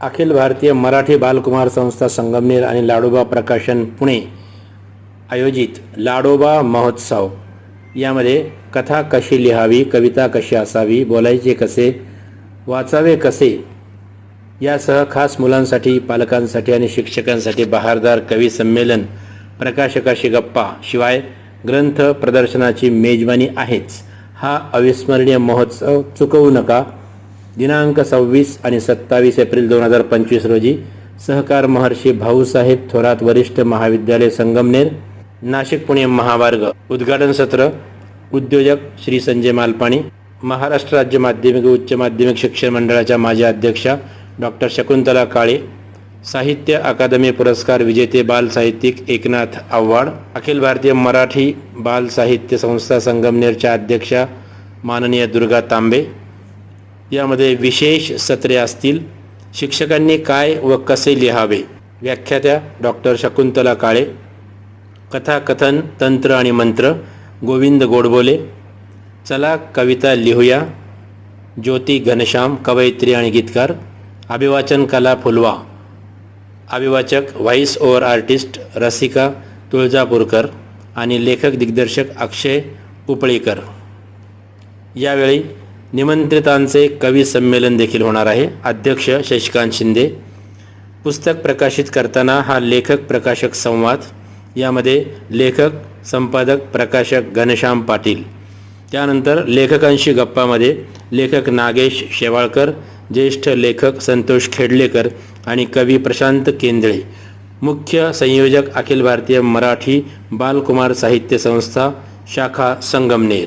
अखिल भारतीय मराठी बालकुमार संस्था संगमनेर आणि लाडोबा प्रकाशन पुणे आयोजित लाडोबा महोत्सव. यामध्ये कथा कशी लिहावी कविता कशी असावी बोलायचे कसे वाचावे कसे यासह खास मुलांसाठी पालकांसाठी आणि शिक्षकांसाठी बहारदार कवी संमेलन प्रकाशकाशी गप्पा शिवाय ग्रंथ प्रदर्शनाची मेजवानी आहेच. हा अविस्मरणीय महोत्सव चुकवू नका. दिनांक सव्वीस आणि सत्तावीस एप्रिल दोन हजार पंचवीस रोजी सहकार महर्षी भाऊसाहेब थोरात वरिष्ठ महाविद्यालय संगमनेर नाशिक पुणे महामार्ग उद्घाटन सत्र उद्योजक श्री संजय मालपाणी महाराष्ट्र राज्य माध्यमिक उच्च माध्यमिक शिक्षण मंडळाच्या माजी अध्यक्षा डॉक्टर शकुंतला काळे साहित्य अकादमी पुरस्कार विजेते बाल साहित्यिक एकनाथ आव्हाड अखिल भारतीय मराठी बाल साहित्य संस्था संगमनेरच्या अध्यक्षा माननीय दुर्गा तांबे यामध्ये विशेष सत्रे असतील. शिक्षकांनी काय व कसे लिहावे? व्याख्यात्या डॉक्टर शकुंतला काळे. कथाकथन तंत्र आणि मंत्र. गोविंद गोडबोले. चला कविता लिहूया. ज्योती घनश्याम कवयित्री आणि गीतकार. अभिवाचन कला फुलवा. अभिवाचक voice over artist Rasika Tuljapurkar आणि लेखक दिग्दर्शक अक्षय उपळीकर. यावेळी निमंत्रितांचे कवी संमेलन देखील होणार आहे. अध्यक्ष शशिकांत शिंदे. पुस्तक प्रकाशित करताना हा लेखक प्रकाशक संवाद. यामध्ये लेखक संपादक प्रकाशक घनश्याम पाटील. त्यानंतर लेखकांशी गप्पामध्ये लेखक नागेश शेवाळकर ज्येष्ठ लेखक संतोष खेडलेकर आणि कवी प्रशांत केंद्रे. मुख्य संयोजक अखिल भारतीय मराठी बालकुमार साहित्य संस्था शाखा संगमनेर.